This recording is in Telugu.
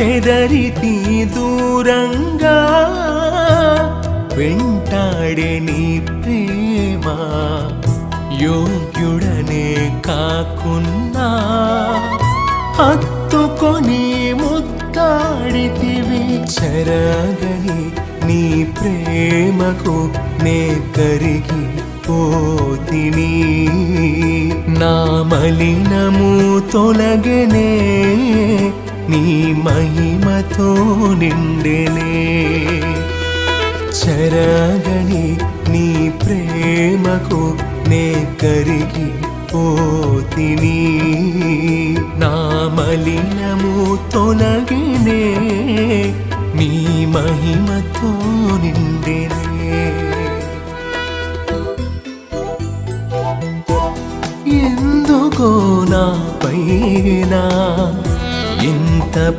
చెదరితి దూరంగా వెంటాడే నీ ప్రేమ యోగ్యుడనే కాకున్నా. హత్తుకొని ముత్తాడితివి చెరగని నీ ప్రేమకు నే కరిగి పోతిని. నా మలినము తొలగనే నీ మహిమతో నిండెనే. చరాగణి నీ ప్రేమకు నే కరిగి పోతిని. నా మలినము తొలగినే నీ మహిమతో నిండెనే. ఎందుకో నా పైన muita